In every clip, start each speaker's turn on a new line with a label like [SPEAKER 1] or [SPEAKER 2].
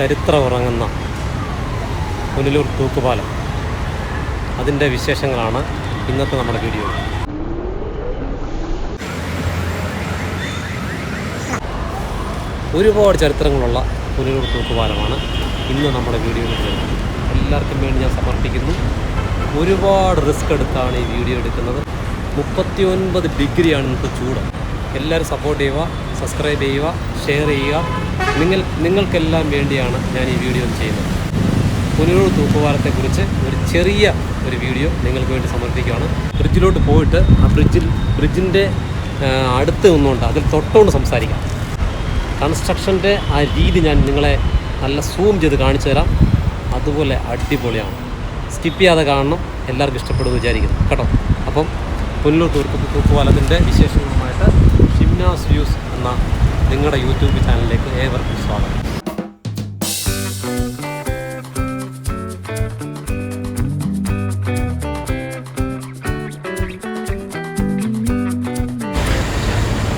[SPEAKER 1] ചരിത്രം ഉറങ്ങുന്ന പുനലൂർ തൂക്കുപാലം. അതിന്റെ വിശേഷങ്ങളാണ് ഇന്നത്തെ നമ്മുടെ വീഡിയോ. ഒരുപാട് ചരിത്രങ്ങളുള്ള പുനലൂർ തൂക്കുപാലമാണ് ഇന്ന് നമ്മുടെ വീഡിയോയിൽ എല്ലാവർക്കും വേണ്ടി ഞാൻ സമർപ്പിക്കുന്നു. ഒരുപാട് റിസ്ക് എടുത്താണ് ഈ വീഡിയോ എടുക്കുന്നത്. മുപ്പത്തി ഒൻപത് ഡിഗ്രിയാണ് ഇന്നത്തെ ചൂട്. എല്ലാവരും സപ്പോർട്ട് ചെയ്യുക. സബ്സ്ക്രൈബ് ചെയ്യുക ഷെയർ ചെയ്യുക. നിങ്ങൾ നിങ്ങൾക്കെല്ലാം വേണ്ടിയാണ് ഞാൻ ഈ വീഡിയോ ചെയ്യുന്നത്. പുനലൂർ തൂക്കുപാലത്തെക്കുറിച്ച് ഒരു ചെറിയ ഒരു വീഡിയോ നിങ്ങൾക്ക് വേണ്ടി സമർപ്പിക്കുകയാണ്. ബ്രിഡ്ജിലോട്ട് പോയിട്ട് ആ ബ്രിഡ്ജിൽ ബ്രിഡ്ജിന്റെ അടുത്ത് നിന്നുകൊണ്ട് അതിൽ തൊട്ടുകൊണ്ട് സംസാരിക്കാം. കൺസ്ട്രക്ഷന്റെ ആ രീതി ഞാൻ നിങ്ങളെ നല്ല സൂം ചെയ്ത് കാണിച്ചു തരാം. അതുപോലെ അടിപൊളിയാണ്. സ്കിപ്പ് ചെയ്യാതെ കാണണം. എല്ലാവർക്കും ഇഷ്ടപ്പെടുമെന്ന് വിചാരിക്കുന്നു. കേട്ടോ? അപ്പം പുനലൂർ തൂർക്ക് വിശേഷങ്ങളുമായിട്ട് ഷിംനാസ് വ്യൂസ് എന്ന നിങ്ങളുടെ യൂട്യൂബ് ചാനലിലേക്ക് ഏവർക്കും സ്വാഗതം.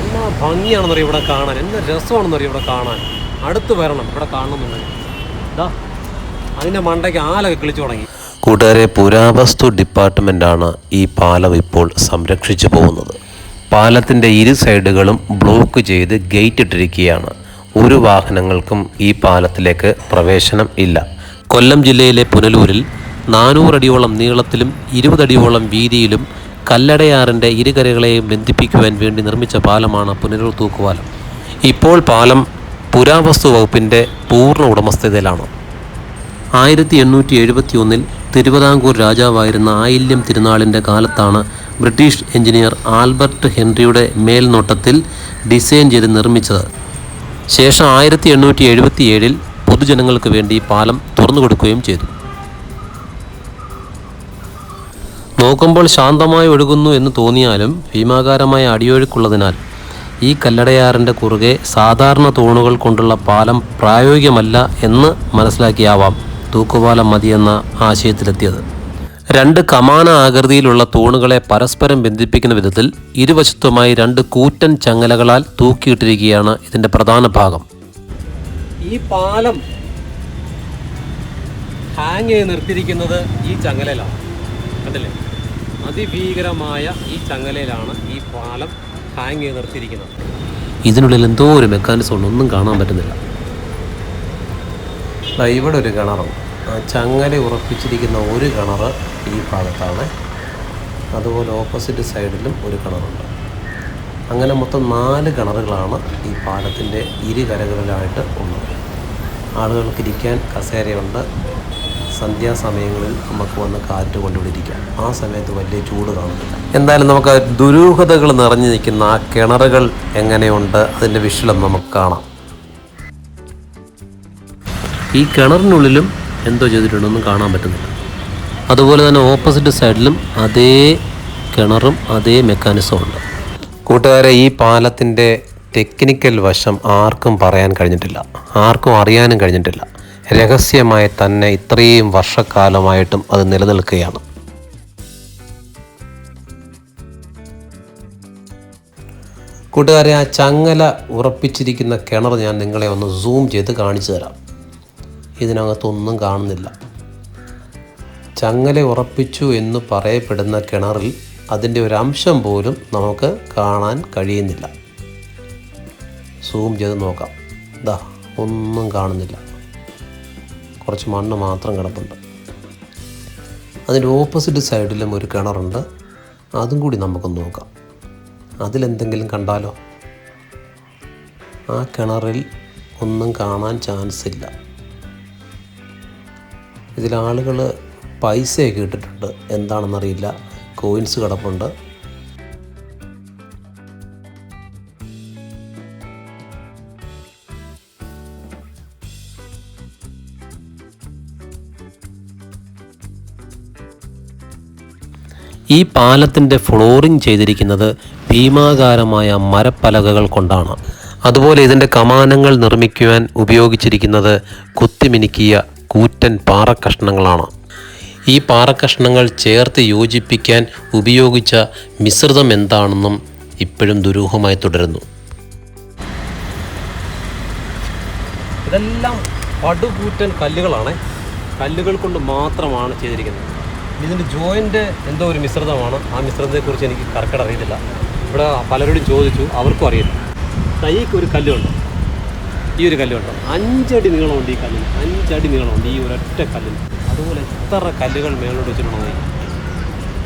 [SPEAKER 1] എന്നാ ഭംഗിയാണെന്നറിയാം ഇവിടെ കാണാൻ? എന്നാ രസമാണെന്നറിയാം ഇവിടെ കാണാൻ? അടുത്ത് വരണം ഇവിടെ കാണണമെന്നുണ്ടെങ്കിൽ. ഇതാ അതിന്റെ മണ്ടയ്ക്ക് ആലൊക്കെ കിളിച്ചു തുടങ്ങി.
[SPEAKER 2] കൂട്ടുകാരെ പുരാവസ്തു ഡിപ്പാർട്ട്മെന്റാണ് ഈ പാലം ഇപ്പോൾ സംരക്ഷിച്ചു പോകുന്നത്. പാലത്തിന്റെ ഇരു സൈഡുകളും ബ്ലോക്ക് ചെയ്ത് ഗേറ്റ് ഇട്ടിരിക്കുകയാണ്. ഒരു വാഹനങ്ങൾക്കും ഈ പാലത്തിലേക്ക് പ്രവേശനം ഇല്ല. കൊല്ലം ജില്ലയിലെ പുനലൂരിൽ നാനൂറടിയോളം നീളത്തിലും ഇരുപതടിയോളം വീതിയിലും കല്ലടയാറിന്റെ ഇരുകരകളെയും ബന്ധിപ്പിക്കുവാൻ വേണ്ടി നിർമ്മിച്ച പാലമാണ് പുനലൂർ തൂക്കുപാലം. ഇപ്പോൾ പാലം പുരാവസ്തു വകുപ്പിന്റെ പൂർണ ഉടമസ്ഥതയിലാണ്. ആയിരത്തി എണ്ണൂറ്റി എഴുപത്തി ഒന്നിൽ തിരുവിതാംകൂർ രാജാവായിരുന്ന ആയില്യം തിരുനാളിന്റെ കാലത്താണ് ബ്രിട്ടീഷ് എഞ്ചിനീയർ ആൽബർട്ട് ഹെൻറിയുടെ മേൽനോട്ടത്തിൽ ഡിസൈൻ ചെയ്ത് നിർമ്മിച്ചത്. ശേഷം ആയിരത്തി എണ്ണൂറ്റി എഴുപത്തി ഏഴിൽ പൊതുജനങ്ങൾക്ക് വേണ്ടി പാലം തുറന്നു കൊടുക്കുകയും ചെയ്തു. നോക്കുമ്പോൾ ശാന്തമായി ഒഴുകുന്നു എന്ന് തോന്നിയാലും ഭീമാകാരമായ അടിയൊഴുക്കുള്ളതിനാൽ ഈ കല്ലടയാറിന്റെ കുറുകെ സാധാരണ തൂണുകൾ കൊണ്ടുള്ള പാലം പ്രായോഗികമല്ല എന്ന് മനസ്സിലാക്കിയാവാം തൂക്കുപാലം മതിയെന്ന ആശയത്തിലെത്തിയത്. രണ്ട് കമാന ആകൃതിയിലുള്ള തൂണുകളെ പരസ്പരം ബന്ധിപ്പിക്കുന്ന വിധത്തിൽ ഇരുവശത്തുമായി രണ്ട് കൂറ്റൻ ചങ്ങലകളാൽ തൂക്കിയിട്ടിരിക്കുകയാണ് ഇതിന്റെ പ്രധാന ഭാഗം.
[SPEAKER 1] ഈ പാലം ഹാങ് ചെയ്ത് നിർത്തിയിരിക്കുന്നത് ഈ ചങ്ങലയിലാണ്. കണ്ടില്ലേ? അതിഭീകരമായ ഈ ചങ്ങലയിലാണ് ഈ പാലം ഹാങ് ചെയ്ത് നിർത്തിയിരിക്കുന്നത്.
[SPEAKER 2] ഇതിനുള്ളിൽ എന്തോ ഒരു മെക്കാനിസം ഉണ്ട് ഒന്നും കാണാൻ പറ്റുന്നില്ല. ഇവിടെ ഒരു കിണറും ആ ചങ്ങല ഉറപ്പിച്ചിരിക്കുന്ന ഒരു കിണറ് ഈ ഭാഗത്താണ്. അതുപോലെ ഓപ്പോസിറ്റ് സൈഡിലും ഒരു കിണറുണ്ട്. അങ്ങനെ മൊത്തം നാല് കിണറുകളാണ് ഈ പാലത്തിന്റെ ഇരുകരകളിലായിട്ട് ഉള്ളത്. ആളുകൾക്ക് ഇരിക്കാൻ കസേരയുണ്ട്. സന്ധ്യാസമയങ്ങളിൽ നമുക്ക് വന്ന് കാറ്റ് കൊണ്ടുപിടിക്കാം ആ സമയത്ത് വലിയ ചൂട് കാണുന്നില്ല. എന്തായാലും നമുക്ക് ദുരൂഹതകൾ നിറഞ്ഞു നിൽക്കുന്ന ആ കിണറുകൾ എങ്ങനെയുണ്ട്? അതിന്റെ വിഷലം നമുക്ക് കാണാം. ഈ കിണറിനുള്ളിലും എന്തോ ചെയ്തിട്ടുണ്ടെന്നും കാണാൻ പറ്റുന്നില്ല. അതുപോലെ തന്നെ ഓപ്പോസിറ്റ് സൈഡിലും അതേ കിണറും അതേ മെക്കാനിസവും ഉണ്ട്. കൂട്ടുകാരെ ഈ പാലത്തിന്റെ ടെക്നിക്കൽ വശം ആർക്കും പറയാൻ കഴിഞ്ഞിട്ടില്ല. ആർക്കും അറിയാനും കഴിഞ്ഞിട്ടില്ല. രഹസ്യമായി തന്നെ ഇത്രയും വർഷക്കാലമായിട്ടും അത് നിലനിൽക്കുകയാണ്. കൂട്ടുകാരെ ആ ചങ്ങല ഉറപ്പിച്ചിരിക്കുന്ന കിണർ ഞാൻ നിങ്ങളെ ഒന്ന് സൂം ചെയ്ത് കാണിച്ചു തരാം. ഇതിനകത്തൊന്നും കാണുന്നില്ല. ചങ്ങല ഉറപ്പിച്ചു എന്ന് പറയപ്പെടുന്ന കിണറിൽ അതിന്റെ ഒരു അംശം പോലും നമുക്ക് കാണാൻ കഴിയുന്നില്ല. സൂം ചെയ്ത് നോക്കാം. ദാ ഒന്നും കാണുന്നില്ല. കുറച്ച് മണ്ണ് മാത്രം കിടപ്പുണ്ട്. അതിന്റെ ഓപ്പോസിറ്റ് സൈഡിലും ഒരു കിണറുണ്ട്. അതും കൂടി നമുക്കൊന്ന് നോക്കാം. അതിലെന്തെങ്കിലും കണ്ടാലോ? ആ കിണറിൽ ഒന്നും കാണാൻ ചാൻസ് ഇല്ല. ഇതിൽ ആളുകൾ പൈസയൊക്കെ ഇട്ടിട്ടുണ്ട്. എന്താണെന്നറിയില്ല. കോയിൻസ് കിടപ്പുണ്ട്. ഈ പാലത്തിന്റെ ഫ്ലോറിംഗ് ചെയ്തിരിക്കുന്നത് ഭീമാകാരമായ മരപ്പലകകൾ കൊണ്ടാണ്. അതുപോലെ ഇതിന്റെ കമാനങ്ങൾ നിർമ്മിക്കുവാൻ ഉപയോഗിച്ചിരിക്കുന്നത് കുത്തിമിനുക്കിയ കൂറ്റൻ പാറക്കഷ്ണങ്ങളാണ്. ഈ പാറക്കഷ്ണങ്ങൾ ചേർത്ത് യോജിപ്പിക്കാൻ ഉപയോഗിച്ച മിശ്രിതം എന്താണെന്നും ഇപ്പോഴും ദുരൂഹമായി തുടരുന്നു.
[SPEAKER 1] ഇതെല്ലാം പടുകൂറ്റൻ കല്ലുകളാണ്. കല്ലുകൾ കൊണ്ട് മാത്രമാണ് ചെയ്തിരിക്കുന്നത്. ഇതിന്റെ ജോയിന്റ് എന്തോ ഒരു മിശ്രിതമാണ്. ആ മിശ്രിതത്തെക്കുറിച്ച് എനിക്ക് കറക്റ്റ് അറിയത്തില്ല. ഇവിടെ പലരോടും ചോദിച്ചു അവർക്കും അറിയില്ല തൈക്ക് ഒരു കല്ലുണ്ട്. ഈ ഒരു കല്ലുണ്ട് അഞ്ചടി നീളമുണ്ട് ഈ കല്ലിന്. അഞ്ചടി നീളമുണ്ട് ഈ ഒരൊറ്റ കല്ലിന്. അതുപോലെ എത്ര കല്ലുകൾ മേലോട്ട് വെച്ചിട്ടുണ്ടെന്ന്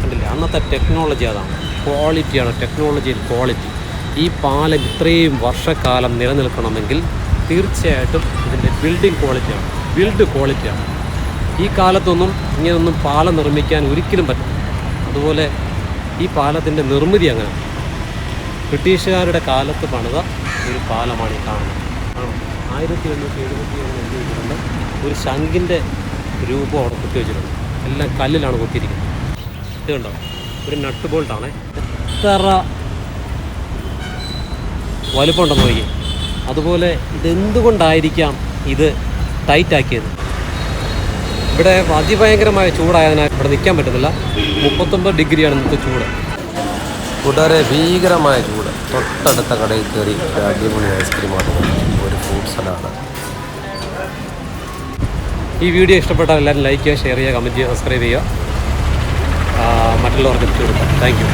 [SPEAKER 1] കണ്ടില്ലേ? അന്നത്തെ ടെക്നോളജി അതാണ്. ക്വാളിറ്റിയാണ് ടെക്നോളജിയിൽ ക്വാളിറ്റി ഈ പാലം ഇത്രയും വർഷക്കാലം നിലനിൽക്കണമെങ്കിൽ തീർച്ചയായിട്ടും ഇതിന്റെ ബിൽഡിംഗ് ക്വാളിറ്റിയാണ് ബിൽഡ് ക്വാളിറ്റിയാണ് ഈ കാലത്തൊന്നും ഇങ്ങനെയൊന്നും പാലം നിർമ്മിക്കാൻ ഒരിക്കലും പറ്റില്ല. അതുപോലെ ഈ പാലത്തിന്റെ നിർമ്മിതി അങ്ങനെ. ബ്രിട്ടീഷുകാരുടെ കാലത്ത് പണിത ഒരു പാലമാണ് ഈ കാണുന്നത്? ആയിരത്തി എണ്ണൂറ്റി എഴുപത്തി ഏഴിൽ എഴുതി വെച്ചിട്ടുണ്ട് ഒരു ശംഖിന്റെ രൂപം അവിടെ കുത്തി വെച്ചിട്ടുണ്ട് എല്ലാം കല്ലിലാണ് കുത്തിയിരിക്കുന്നത്. ഇത് കണ്ടോ? ഒരു നട്ട് ബോൾട്ടാണ് എത്ര വലുപ്പമുണ്ടെന്ന് നോക്കി അതുപോലെ ഇതെന്തുകൊണ്ടായിരിക്കാം ഇത് ടൈറ്റാക്കിയത് ഇവിടെ അതിഭയങ്കരമായ ചൂടായതിനാൽ ഇവിടെ നിൽക്കാൻ പറ്റുന്നില്ല മുപ്പത്തൊമ്പത് ഡിഗ്രിയാണ് ഇന്നത്തെ ചൂട്.
[SPEAKER 2] കൂട്ടുകാരെ ഭീകരമായ ചൂട്. തൊട്ടടുത്ത കടയിൽ കയറി ഒരു അടിപൊളി ഐസ്ക്രീം വാങ്ങുന്നു ഒരു ഫ്രൂട്ട് സലാഡ്
[SPEAKER 1] ഈ വീഡിയോ ഇഷ്ടപ്പെട്ടാൽ എല്ലാവരും ലൈക്ക് ചെയ്യുക ഷെയർ ചെയ്യുക കമന്റ് ചെയ്യുക സബ്സ്ക്രൈബ് ചെയ്യുക. മറ്റുള്ളവർക്ക് എത്തിച്ചു കൊടുക്കുക. Thank you